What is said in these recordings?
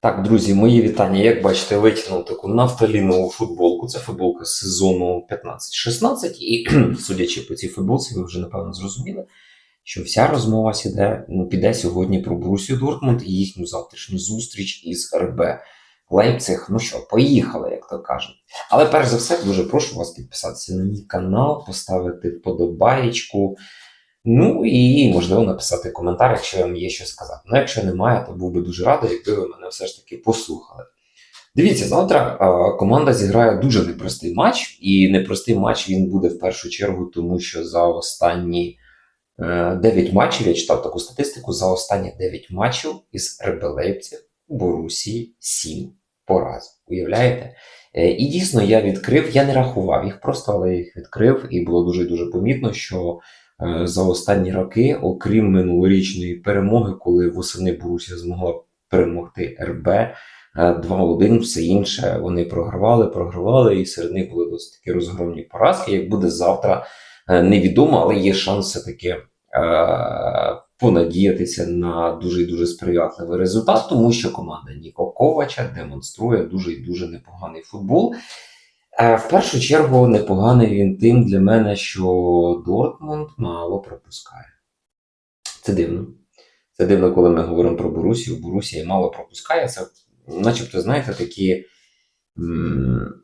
Так, друзі, мої вітання. Як бачите, витягнув таку нафталінову футболку. Це футболка сезону 15-16. І судячи по цій футболці, ви вже напевно зрозуміли, що вся розмова сіде, ну, піде сьогодні про Брусію Дортмунд і їхню завтрашню зустріч із РБ Лейпциг. Ну що, поїхали, як то кажуть. Але перш за все, дуже прошу вас підписатися на мій канал, поставити вподобаєчку. Ну і можливо написати коментар, якщо вам є що сказати. Ну, якщо немає, то був би дуже радий, якби ви мене все ж таки послухали. Дивіться, завтра команда зіграє дуже непростий матч, і непростий матч він буде в першу чергу, тому що за останні е, 9 матчів я читав таку статистику. За останні 9 матчів із Лейпциг у Борусії 7 поразів. Уявляєте? Е, І дійсно я відкрив, я не рахував їх просто, але я їх відкрив, і було дуже дуже помітно, що е, за останні роки, окрім минулорічної перемоги, коли восени Борусія змогла перемогти РБ е, 2-1, все інше вони програвали, програвали, і серед них були досить такі розгромні поразки. Як буде завтра, е, невідомо, але є шанс все-таки е, понадіятися на дуже дуже сприятливий результат, тому що команда Ніко Ковача демонструє дуже і дуже непоганий футбол. Е, В першу чергу непоганий він тим для мене, що Дортмунд мало пропускає. Це дивно. Це дивно, коли ми говоримо про Борусію. Борусія мало пропускає. Це, начебто, знаєте, такі м-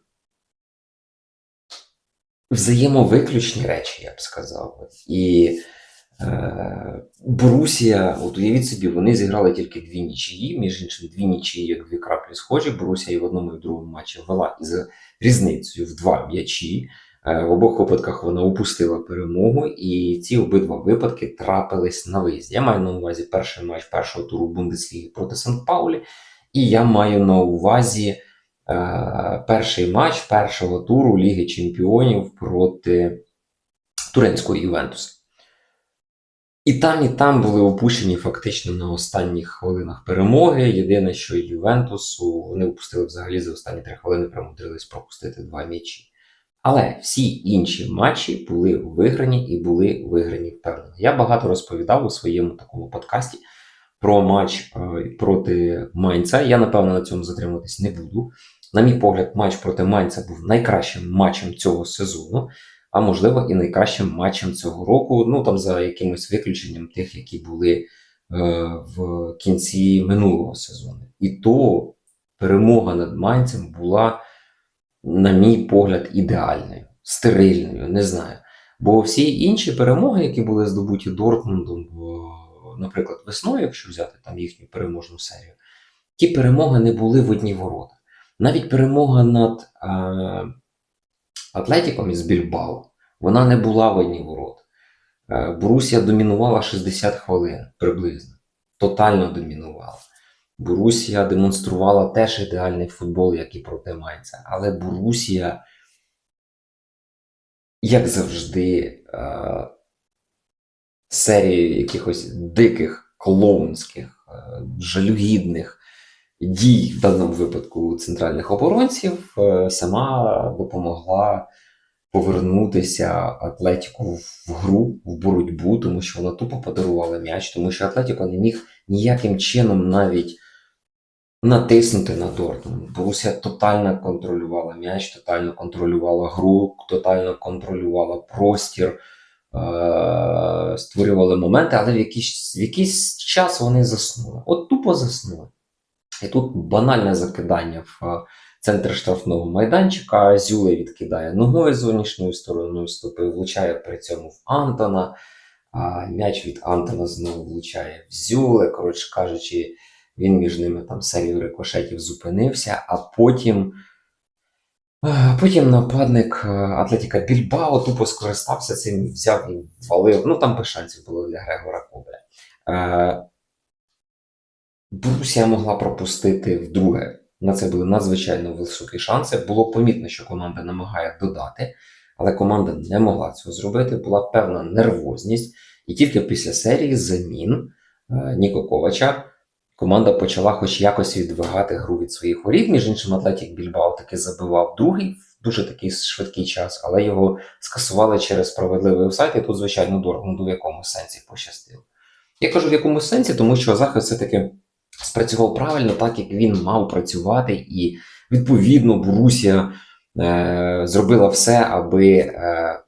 взаємовиключні речі, я б сказав. І Борусія, от уявіть собі, вони зіграли тільки дві нічиї, між іншим, дві нічиї, як дві краплі схожі. Борусія і в одному і в другому матчі вела із різницею в два м'ячі. Е, В обох випадках вона упустила перемогу, і ці обидва випадки трапились на виїзді. Я маю на увазі перший матч першого туру Бундесліги проти Сан-Паулі, і я маю на увазі е, перший матч першого туру Ліги Чемпіонів проти Туринського Ювентуса. І там, і там були опущені фактично на останніх хвилинах перемоги. Єдине, що Ювентусу вони упустили взагалі за останні три хвилини, примудрились пропустити два м'ячі. Але всі інші матчі були виграні і були виграні впевнено. Я багато розповідав у своєму такому подкасті про матч е, проти Майнца. Я, напевно, на цьому затримуватись не буду. На мій погляд, матч проти Майнца був найкращим матчем цього сезону, а можливо і найкращим матчем цього року. Ну там за якимось виключенням тих, які були е, в кінці минулого сезону. І то перемога над Майнцем була на мій погляд, ідеальною, стерильною, не знаю. Бо всі інші перемоги, які були здобуті Дортмундом, наприклад, весною, якщо взяти там їхню переможну серію, ті перемоги не були в одні ворота. Навіть перемога над е, Атлетіком із Більбао, вона не була в одні ворота. Е, Борусія домінувала 60 хвилин приблизно, тотально домінувала. Борусія демонструвала теж ідеальний футбол, як і проти Майнца. Але Борусія, як завжди, е, серії якихось диких, клоунських, е, жалюгідних дій, в даному випадку центральних оборонців, е, сама допомогла повернутися Атлетіку в гру, в боротьбу, тому що вона тупо подарувала м'яч, тому що Атлетіко не міг ніяким чином навіть натиснути на Дортмунд. Борусія тотально контролювала м'яч, тотально контролювала гру, тотально контролювала простір, е- створювали моменти, але в якийсь, в якийсь час вони заснули. От тупо заснули. І тут банальне закидання в е, центр штрафного майданчика. Зюле відкидає ногою зовнішньою стороною стопи, влучає при цьому в Антона. А м'яч від Антона знову влучає в Зюле. Коротше кажучи, він між ними там серію рикошетів зупинився, а потім. е, Потім нападник е, Атлетіка Більбао тупо скористався цим, взяв і валив. Ну там без шансів було для Грегора Кобля. Борусія могла пропустити вдруге. На це були надзвичайно високі шанси. Було помітно, що команда намагає додати, але команда не могла цього зробити. Була певна нервозність, і тільки після серії замін е, Ніко Ковача команда почала хоч якось відвигати гру від своїх воріт. Між іншим, Атлетік Більбао таки забивав другий в дуже такий швидкий час, але його скасували через справедливий офсайд, і тут, звичайно, Дортмунду в якомусь сенсі пощастило. Я кажу в якомусь сенсі, тому що захист все-таки спрацював правильно, так як він мав працювати, і відповідно Борусія е, зробила все, аби е,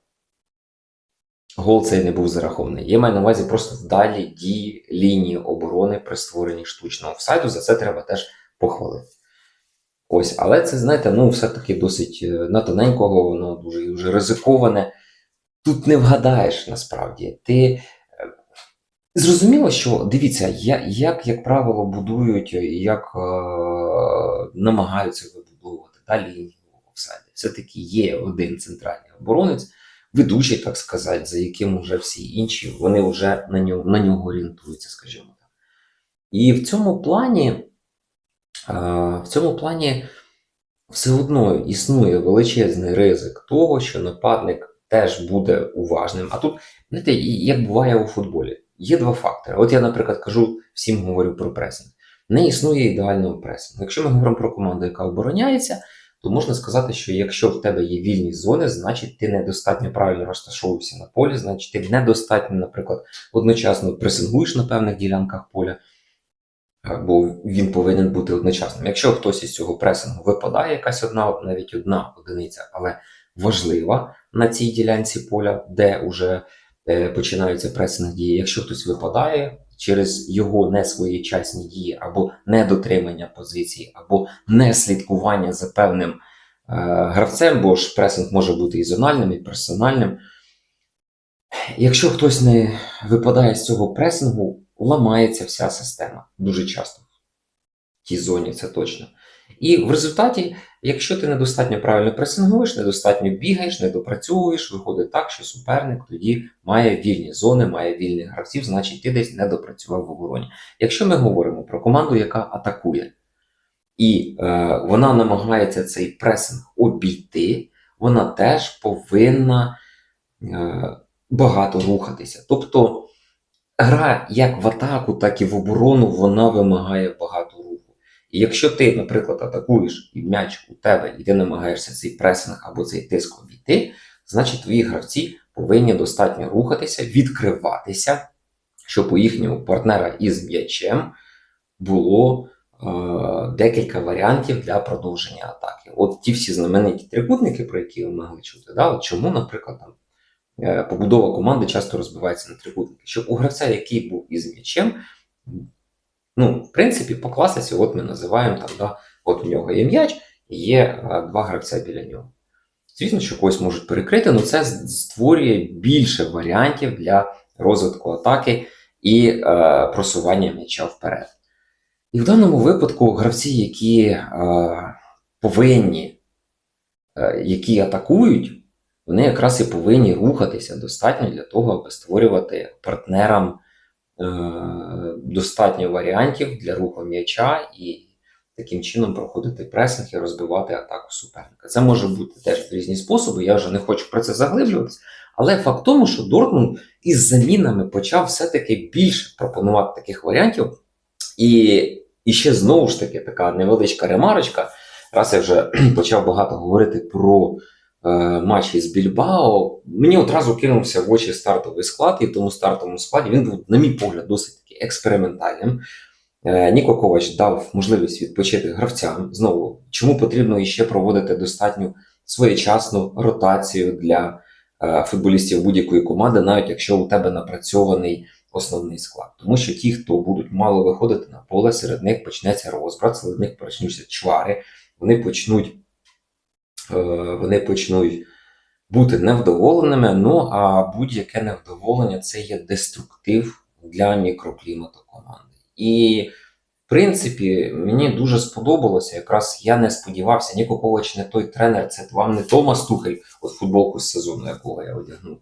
гол цей не був зарахований. Я маю на увазі просто вдалі дії лінії оборони при створенні штучного офсайду. За це треба теж похвалити. Ось, але це, знаєте, ну, все-таки досить е, на тоненького, воно дуже дуже ризиковане. Тут не вгадаєш насправді. Ти зрозуміло, що дивіться, я- як, як правило, будують, і як е, намагаються вибудовувати та лінію офсайду. Все-таки є один центральний оборонець, ведучий, так сказати, за яким вже всі інші, вони вже на нього, на нього орієнтуються, скажімо так. І в цьому плані, е, в цьому плані все одно існує величезний ризик того, що нападник теж буде уважним. А тут, знаєте, як буває у футболі, є два фактори. От я, наприклад, кажу, всім говорю про пресинг. Не існує ідеального пресингу. Якщо ми говоримо про команду, яка обороняється, то можна сказати, що якщо в тебе є вільні зони, значить ти недостатньо правильно розташовуєшся на полі, значить ти недостатньо, наприклад, одночасно пресингуєш на певних ділянках поля, бо він повинен бути одночасним. Якщо хтось із цього пресингу випадає, якась одна, навіть одна одиниця, але важлива на цій ділянці поля, де вже починаються пресинг дії. Якщо хтось випадає через його несвоєчасні дії або недотримання позицій, або неслідкування за певним е, гравцем, бо ж пресинг може бути і зональним, і персональним. Якщо хтось не випадає з цього пресингу, ламається вся система дуже часто. В тій зоні це точно. І в результаті, якщо ти недостатньо правильно пресингуєш, недостатньо бігаєш, недопрацьовуєш, виходить так, що суперник тоді має вільні зони, має вільних гравців, значить ти десь не допрацював в обороні. Якщо ми говоримо про команду, яка атакує, і е, вона намагається цей пресинг обійти, вона теж повинна е, багато рухатися. Тобто гра як в атаку, так і в оборону, вона вимагає багато. І якщо ти, наприклад, атакуєш і м'яч у тебе, і ти намагаєшся цей пресинг або цей тиск обійти, значить твої гравці повинні достатньо рухатися, відкриватися, щоб у їхнього партнера із м'ячем було е, декілька варіантів для продовження атаки. От ті всі знамениті трикутники, про які ви могли чути, да? от чому, наприклад, там е, побудова команди часто розбивається на трикутники, щоб у гравця, який був із м'ячем, ну, в принципі, по класиці, от ми називаємо там, да, от у нього є м'яч, і є е, два гравця біля нього. Звісно, що когось можуть перекрити, але це створює більше варіантів для розвитку атаки і е, просування м'яча вперед. І в даному випадку гравці, які е, повинні, е, які атакують, вони якраз і повинні рухатися достатньо для того, аби створювати партнерам достатньо варіантів для руху м'яча і таким чином проходити пресинг і розбивати атаку суперника. Це може бути теж в різні способи. Я вже не хочу про це заглиблюватися. Але факт тому, що Дортмунд із замінами почав все-таки більше пропонувати таких варіантів. І, і ще знову ж таки така невеличка ремарочка. Раз я вже почав багато говорити про е, матч із Більбао, мені одразу кинувся в очі стартовий склад, і в тому стартовому складі він був, на мій погляд, досить таки експериментальним. Е, Ніко Ковач дав можливість відпочити гравцям. Знову, чому потрібно іще проводити достатньо своєчасну ротацію для е, футболістів будь-якої команди, навіть якщо у тебе напрацьований основний склад. Тому що ті, хто будуть мало виходити на поле, серед них почнеться розбрат, серед них почнуться чвари, вони почнуть, вони почнуть бути невдоволеними. Ну а будь-яке невдоволення це є деструктив для мікроклімату команди. І в принципі, мені дуже сподобалося. Якраз я не сподівався, Ніко Ковач не той тренер, це вам не Томас Тухель, от футболку з сезону, якого я одягнув.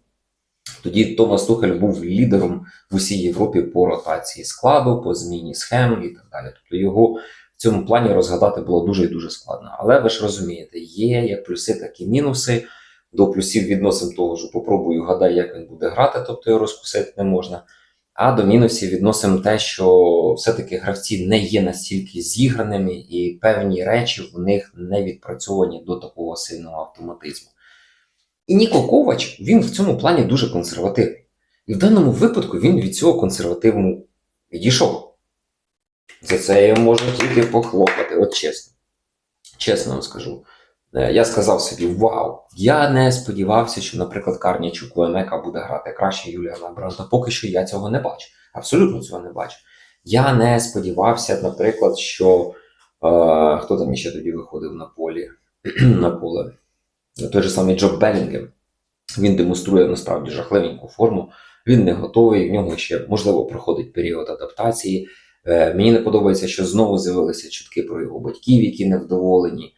Тоді Томас Тухель був лідером в усій Європі по ротації складу, по зміні схем і так далі. Тобто його в цьому плані розгадати було дуже і дуже складно. Але ви ж розумієте, є як плюси, так і мінуси. До плюсів відносимо того, що попробую гадай, як він буде грати, тобто його розкусити не можна. А до мінусів відносимо те, що все-таки гравці не є настільки зіграними, і певні речі в них не відпрацьовані до такого сильного автоматизму. І Ніко Ковач він в цьому плані дуже консервативний. І в даному випадку він від цього консервативну відійшов. За це йому можу тільки похлопати, от чесно. Чесно вам скажу. Е, Я сказав собі: вау! Я не сподівався, що, наприклад, Карнічук у буде грати краще Юліана Бранта. Поки що я цього не бачу. Абсолютно цього не бачу. Я не сподівався, наприклад, що е, хто там ще тоді виходив на полі на поле. Той же самий Джоб Белінгем. Він демонструє насправді жахливеньку форму. Він не готовий, в нього ще можливо проходить період адаптації. Е, Мені не подобається, що знову з'явилися чутки про його батьків, які невдоволені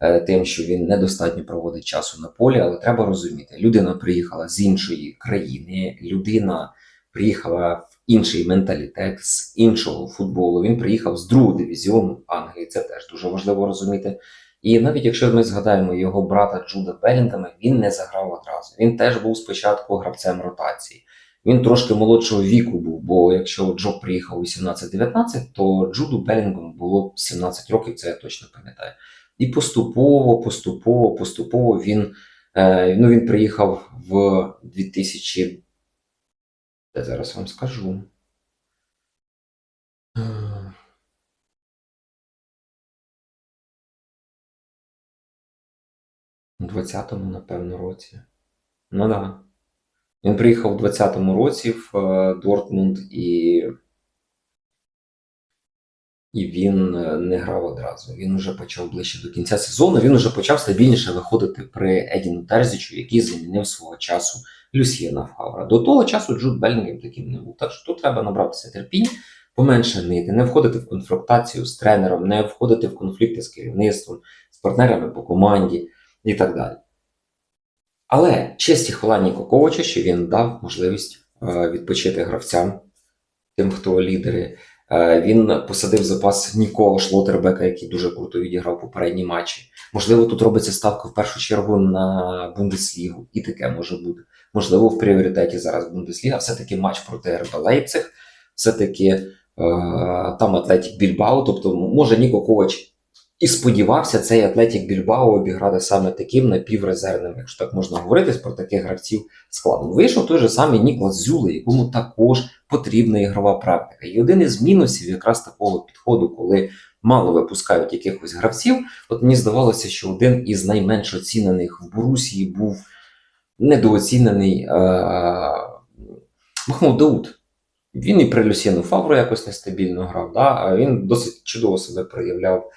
е, тим, що він недостатньо проводить часу на полі. Але треба розуміти, людина приїхала з іншої країни, людина приїхала в інший менталітет, з іншого футболу. Він приїхав з другого дивізіону Англії. Це теж дуже важливо розуміти. І навіть якщо ми згадаємо його брата Джуда Белінгема, він не заграв одразу. Він теж був спочатку гравцем ротації. Він трошки молодшого віку був, бо якщо Джо приїхав у 18-19, то Джуду Белінгому було 17 років, це я точно пам'ятаю. І поступово, поступово, поступово він, е, ну, він приїхав в 2000. Я зараз вам скажу. Е, У 20-му, напевно, році. Ну так. Да. Він приїхав у 20-му році в е, Дортмунд і. І він е, не грав одразу. Він вже почав ближче до кінця сезону. Він вже почав стабільніше виходити при Едіну Терзічу, який замінив свого часу Люсьєна Фавра. До того часу Джуд Белінгем таким не був. Так що тут треба набратися терпіння, поменше нити, не входити в конфронтацію з тренером, не входити в конфлікти з керівництвом, з партнерами по команді і так далі. Але честь і хвала Ніко Ковача, що він дав можливість е, відпочити гравцям, тим, хто лідери. Е, Він посадив запас Нікола Шлотербека, який дуже круто відіграв попередні матчі. Можливо, тут робиться ставка в першу чергу на Бундеслігу, і таке може бути. Можливо, в пріоритеті зараз Бундесліга. Все-таки матч проти РБ Лейпциг, все-таки е, там Атлетік Більбао. Тобто, може Ніко Ковач і сподівався цей Атлетік Більбао обіграти саме таким напіврезервним, якщо так можна говорити, про таких гравців складом. Вийшов той же самий Ніклас Зюле, якому також потрібна ігрова практика. І один із мінусів якраз такого підходу, коли мало випускають якихось гравців, от мені здавалося, що один із найменш оцінених в Борусії був недооцінений е- Махмуд Дауд. Він і при Люсіну Фавру якось нестабільно грав, да? а він досить чудово себе проявляв.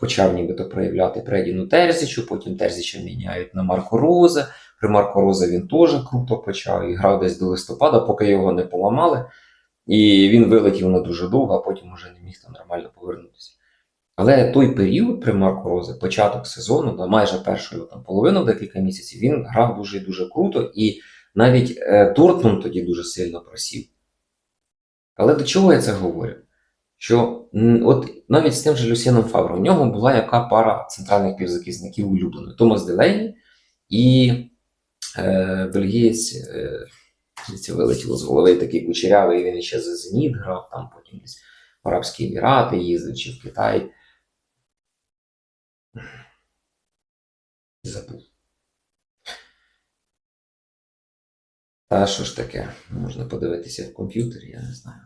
Почав нібито проявляти при Едіну Терзічу, потім Терзіча міняють на Марко Розе. При Марко Розе він теж круто почав і грав десь до листопада, поки його не поламали. І він вилетів на дуже довго, а потім вже не міг там нормально повернутися. Але той період при Марко Розе, початок сезону, да, майже першою там, половину декілька місяців, він грав дуже дуже круто, і навіть е, Дортмунд тоді дуже сильно просів. Але до чого я це говорю? Що от навіть з тим же Люсіном Фавром, в нього була яка пара центральних півзахисників улюблених: Томас Делейні і е, бельгієць, е, вилетіло з голови такий кучерявий, він ще за Зеніт грав, там потім десь в Арабські Емірати їздив чи в Китай. Забув. Та що ж таке? Можна подивитися в комп'ютері, я не знаю.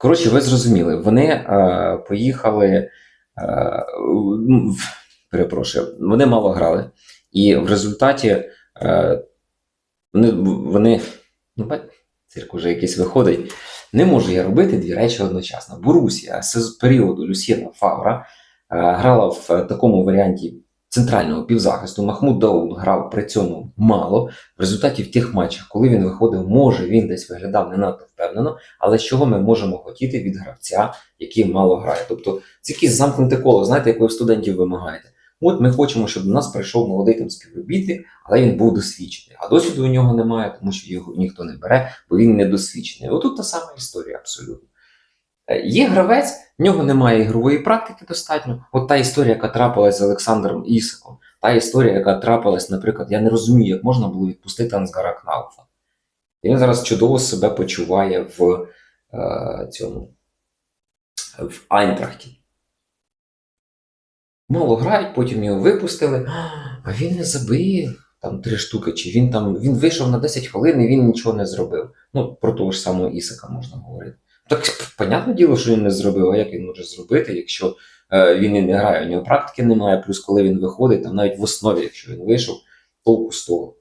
Коротше, ви зрозуміли, вони е, поїхали. Е, перепрошую, вони мало грали. І в результаті е, вони, вони ну, цирк уже якийсь виходить. Не можу я робити дві речі одночасно. Борусія з періоду Люсьєна Фавра е, грала в такому варіанті центрального півзахисту. Махмуд Дауд грав при цьому мало. В результаті в тих матчах, коли він виходив, може він десь виглядав не надто впевнено. Але чого ми можемо хотіти від гравця, який мало грає? Тобто це якесь замкнуте коло, знаєте, як ви студентів вимагаєте. От ми хочемо, щоб до нас прийшов молодий там співробітник, але він був досвідчений. А досвіду у нього немає, тому що його ніхто не бере, бо він недосвідчений. Отут та сама історія абсолютно. Е, Є гравець, в нього немає ігрової практики достатньо. От та історія, яка трапилась з Олександром Ісаком, та історія, яка трапилась, наприклад, я не розумію, як можна було відпустити Ансгара Кнауфа. І він зараз чудово себе почуває в е, цьому в Айнтрахті. Мало грають, потім його випустили, а він не забив там три штуки, чи він там він вийшов на 10 хвилин і він нічого не зробив. Ну, про того ж самого Ісака можна говорити. Так, понятне діло, що він не зробив, а як він може зробити, якщо е, він і не грає, у нього практики немає, плюс коли він виходить, там навіть в основі, якщо він вийшов, толку з того.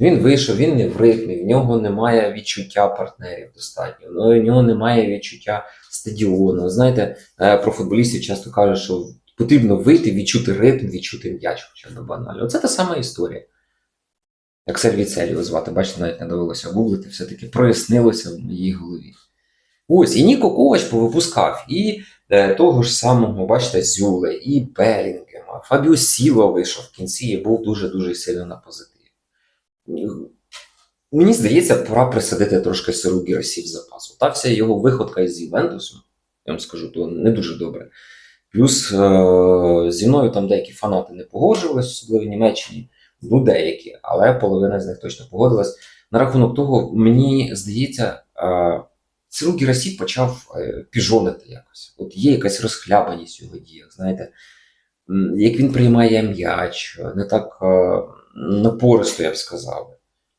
Він вийшов, він не в ритмі, в нього немає відчуття партнерів достатньо, ну, в нього немає відчуття стадіону. Знаєте, е, про футболістів часто кажуть, що потрібно вийти, відчути ритм, відчути м'яч, хоча б банально. Оце та сама історія. Як його звати, бачите, навіть не довелося гуглити, все-таки прояснилося в моїй голові. Ось, і Ніко Ковач повипускав і е, того ж самого, бачите, Зюле, і Белінгема, Фабіо Сіло вийшов в кінці і був дуже-дуже сильно на позитиві. Мені здається, пора присадити трошки сиру гіросів запасу. Та вся його виходка із Ювентусу, я вам скажу, то не дуже добре. Плюс е- зі мною там деякі фанати не погоджувалися, особливо в Німеччині. Ну, деякі, але половина з них точно погодилась. На рахунок того, мені здається, е- Циру Герасів почав е, піжонити якось. От є якась розхлябаність в його діях, знаєте, як він приймає м'яч, не так е, напористо, я б сказав.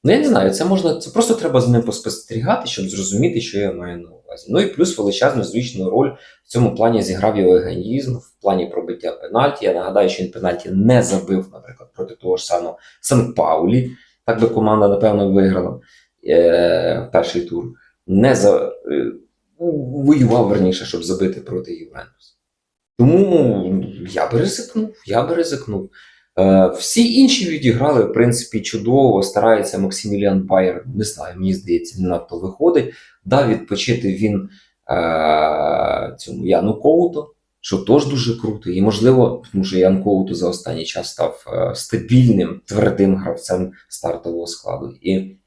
Ну, я не знаю, це можна, це просто треба з ним поспостерігати, щоб зрозуміти, що я маю на увазі. Ну і плюс величезну звичну роль в цьому плані зіграв його егоїзм в плані пробиття пенальті. Я нагадаю, що він пенальті не забив, наприклад, проти того ж самого Сан-Паулі. Так би команда, напевно, виграла е, перший тур. Не за, е, воював верніше, щоб забити проти Ювентус. Тому я би ризикнув, я би ризикнув. Е, всі інші відіграли, в принципі, чудово. Старається Максиміліан Байер, не знаю, мені здається, не надто виходить. Дав відпочити він е, цьому Яну Коуту, що теж дуже круто. І, можливо, тому що Ян Коуту за останній час став е, стабільним, твердим гравцем стартового складу. І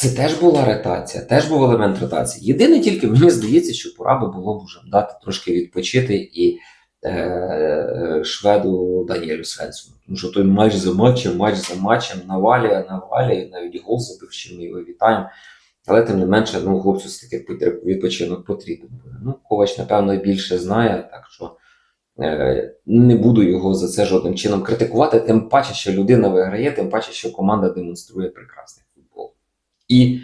це теж була ротація, теж був елемент ротації. Єдине тільки мені здається, що пора би було б вже дати трошки відпочити і е, шведу Даніелю Свенсону. Тому що той матч за матчем, матч за матчем, навалює, навалює, навіть гол забив, що ми його вітаємо. Але тим не менше, ну, хлопцю все таки відпочинок потрібен. Ну, Ковач, напевно, більше знає, так що е, не буду його за це жодним чином критикувати, тим паче, що людина виграє, тим паче, що команда демонструє прекрасний. І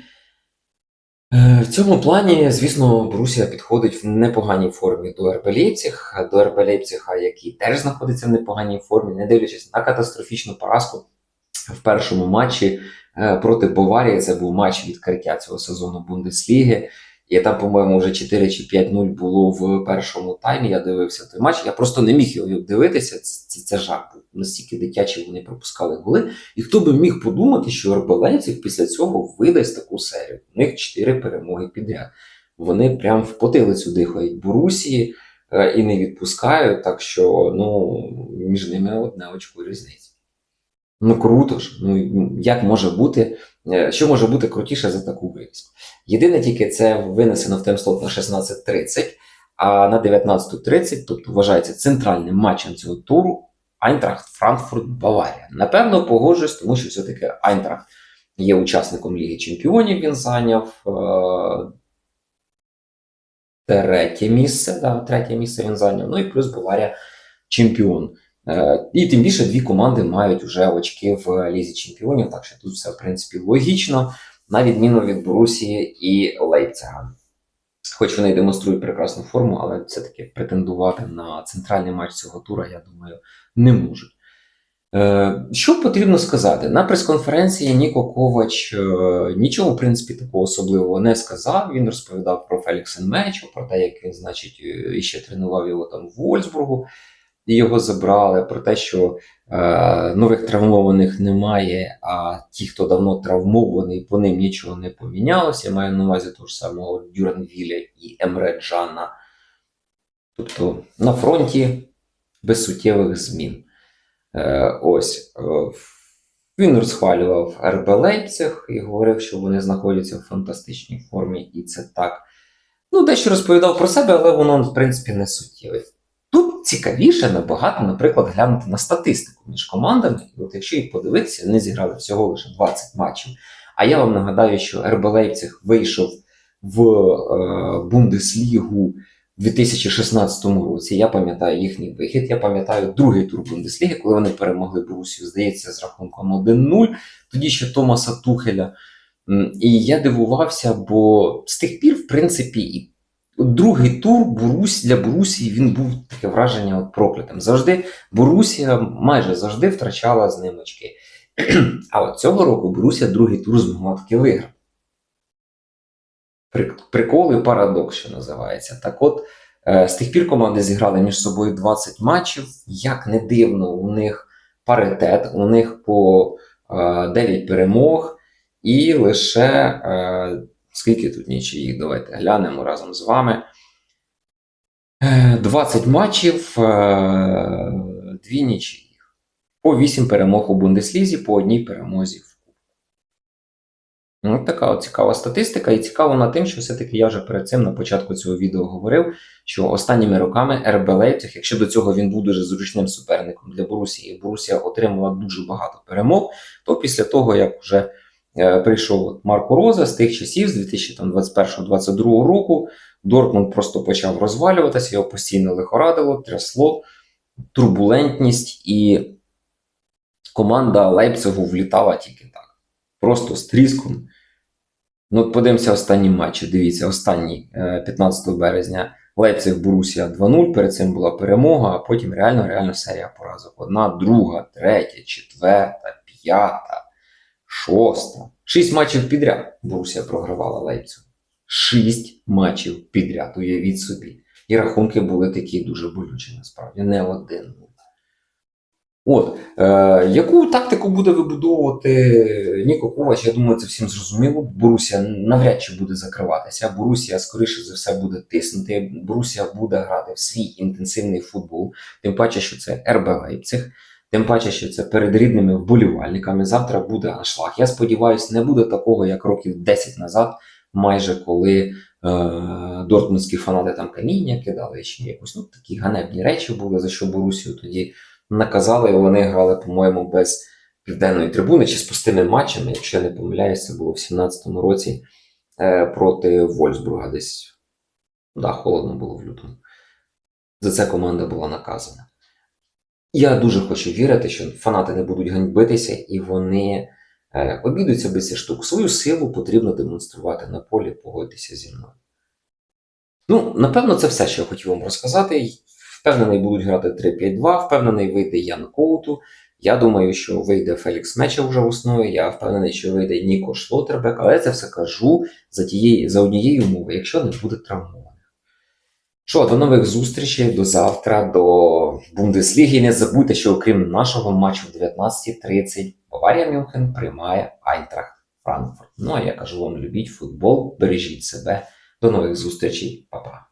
е, в цьому плані, звісно, Борусія підходить в непоганій формі до РБ Лейпциг, до РБ Лейпцига, який теж знаходиться в непоганій формі, не дивлячись на катастрофічну поразку в першому матчі е, проти Баварії. Це був матч відкриття цього сезону Бундесліги. І там, по-моєму, вже 4 чи 5-0 було в першому таймі. Я дивився той матч. Я просто не міг його дивитися. Це, це, це жах був. Настільки дитячі вони пропускали голи. І хто би міг подумати, що Арбалейців після цього видасть таку серію. У них 4 перемоги підряд. Вони прям в потилицю дихають Борусії е, і не відпускають, так що ну, між ними одне очко різниця. Ну круто ж. Ну як може бути, е, що може бути крутіше за таку вивіску? Єдине тільки це винесено в таймслот на 16.30, а на 19.30, тобто вважається центральним матчем цього туру Айнтрахт Франкфурт Баварія. Напевно, погоджуюсь, тому що все-таки Айнтрахт є учасником Ліги Чемпіонів. Він зайняв е- третє місце. Да, третє місце він зайняв. Ну і плюс Баварія чемпіон. Е, І тим більше дві команди мають вже очки в лізі чемпіонів, так що тут все в принципі логічно, на відміну від Борусії і Лейпцига. Хоч вони демонструють прекрасну форму, але все-таки претендувати на центральний матч цього тура, я думаю, не можуть. Е, Що потрібно сказати? На прес-конференції Ніко Ковач е, нічого, в принципі, такого особливого не сказав. Він розповідав про Феліксен Мечо, про те, як він, значить, іще тренував його там в Вольсбургу його забрали, про те, що е, нових травмованих немає, а ті, хто давно травмований, по ним нічого не помінялося. Я маю на увазі того ж самого Дюранвіля і Емре Джана. Тобто на фронті без суттєвих змін. Е, ось. Е, він розхвалював РБ Лейпциг і говорив, що вони знаходяться в фантастичній формі, і це так. Ну, дещо розповідав про себе, але воно, в принципі, не суттєве. Цікавіше набагато, наприклад, глянути на статистику між командами. І от якщо їх подивитися, вони зіграли всього лише 20 матчів. А я вам нагадаю, що РБ Лейпциг вийшов в е, Бундеслігу в 2016 році. Я пам'ятаю їхній вихід. Я пам'ятаю другий тур Бундесліги, коли вони перемогли Борусію, здається, з рахунком 1-0. Тоді ще Томаса Тухеля. І я дивувався, бо з тих пір, в принципі, і другий тур Борусь, для Борусії він був таке враження от проклятим. Завжди Борусія майже завжди втрачала з ним очки. А от цього року Борусія другий тур змогла таки виграти. Прикол і парадокс, що називається. Так от, е, з тих пір команди зіграли між собою 20 матчів. Як не дивно, у них паритет, у них по е, 9 перемог, і лише е, скільки тут нічиїх, давайте глянемо разом з вами. Е, 20 матчів, е, дві нічиїх. По 8 перемог у Бундеслізі, по одній перемозі в Ну, така от цікава статистика, і цікаво вона тим, що все-таки я вже перед цим на початку цього відео говорив, що останніми роками РБ Лейпциг, якщо до цього він був дуже зручним суперником для Борусії, і Борусія отримала дуже багато перемог, то після того, як вже е, прийшов Марко Роза з тих часів, з 2021-2022 року, Дортмунд просто почав розвалюватися, його постійно лихорадило, трясло, турбулентність, і команда Лейпцигу влітала тільки так. Просто з тріском. Ну, подивимося останні матчі. Дивіться, останній е, 15 березня Лейпциг Борусія 2-0. Перед цим була перемога, а потім реально реально серія поразок. Одна, друга, третя, четверта, п'ята, шоста. Шість матчів підряд Борусія програвала Лейпцигу. Шість матчів підряд, уявіть собі. І рахунки були такі дуже болючі, насправді, не один. От, е, яку тактику буде вибудовувати Ніко Ковач? Я думаю, це всім зрозуміло. Борусія навряд чи буде закриватися. Борусія, скоріше за все, буде тиснути. Борусія буде грати в свій інтенсивний футбол. Тим паче, що це РБ Лейпциг. Тим паче, що це перед рідними вболівальниками. Завтра буде аншлаг. Я сподіваюся, не буде такого, як років 10 назад, майже коли е, дортмундські фанати там каміння кидали чи якось ну, такі ганебні речі були, за що Борусію тоді наказали, і вони грали, по-моєму, без південної трибуни чи з пустими матчами, якщо я не помиляюся, це було в 17-му році е, проти Вольсбурга десь. Да, холодно було в лютому. За це команда була наказана. Я дуже хочу вірити, що фанати не будуть ганьбитися і вони е, обійдуться без цих штук. Свою силу потрібно демонструвати на полі, погодьтеся зі мною. Ну, напевно, це все, що я хотів вам розказати. Впевнений, будуть грати 3-5-2, впевнений, вийде Ян Коуту. Я думаю, що вийде Фелікс Меча вже в основі. Я впевнений, що вийде Ніко Шлотербек, але я це все кажу за, тієї, за однієї умови, якщо не буде травмованих. Що, до нових зустрічей, до завтра, до Бундесліги. Не забудьте, що окрім нашого матчу в 19.30 Баварія Мюнхен приймає Айнтрахт Франкфурт. Ну а я кажу вам, любіть футбол, бережіть себе. До нових зустрічей, Па-па.